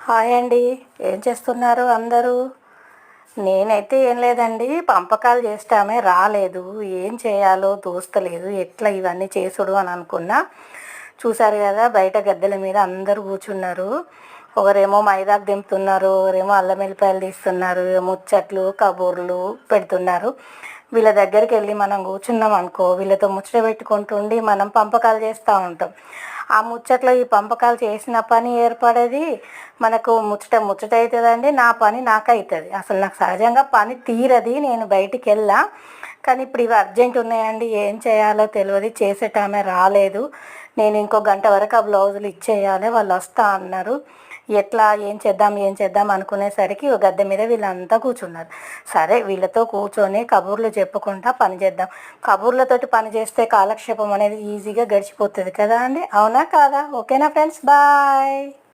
Hi అండి. ఏం చేస్తున్నారు అందరూ? నేనైతే ఏం లేదండి. పంపకాలు చేస్తామే రాలేదు. ఏం చేయాలో దోస్తలేదు. ఎట్లా ఇవన్నీ చేసుడు అని అనుకున్నా. చూసారు కదా బయట గద్దెల మీద అందరూ కూర్చున్నారు. ఒకరేమో మైదాకు దింపుతున్నారు ఒకరేమో అల్లం వెల్లిపాయలు తీస్తున్నారు ముచ్చట్లు కబూర్లు పెడుతున్నారు. వీళ్ళ దగ్గరికి వెళ్ళి మనం కూర్చున్నాం అనుకో వీళ్ళతో ముచ్చట పెట్టుకుంటుండి మనం పంపకాలు చేస్తూ ఉంటాం. ఆ ముచ్చట్లో ఈ పంపకాలు చేసిన పని ఏర్పడేది మనకు ముచ్చట ముచ్చట అవుతుందండి నా పని నాకు అవుతుంది అసలు నాకు సహజంగా పని తీరది నేను బయటికి వెళ్ళా. కానీ ఇప్పుడు ఇవి అర్జెంట్ ఉన్నాయండి ఏం చేయాలో తెలియదు చేసేటామె రాలేదు. నేను ఇంకో గంట వరకు ఆ బ్లౌజులు ఇచ్చేయాలి వాళ్ళు వస్తా అన్నారు. ఎట్లా ఏం చేద్దాం ఏం చేద్దాం అనుకునేసరికి గద్దె మీద వీళ్ళంతా కూర్చున్నారు. సరే వీళ్ళతో కూర్చొని కబుర్లు చెప్పుకుంటా పని చేద్దాం. కబుర్లతోటి పని చేస్తే కాలక్షేపం అనేది ఈజీగా గడిచిపోతుంది కదా అండి? అవునా కాదా? ఓకేనా ఫ్రెండ్స్? బాయ్!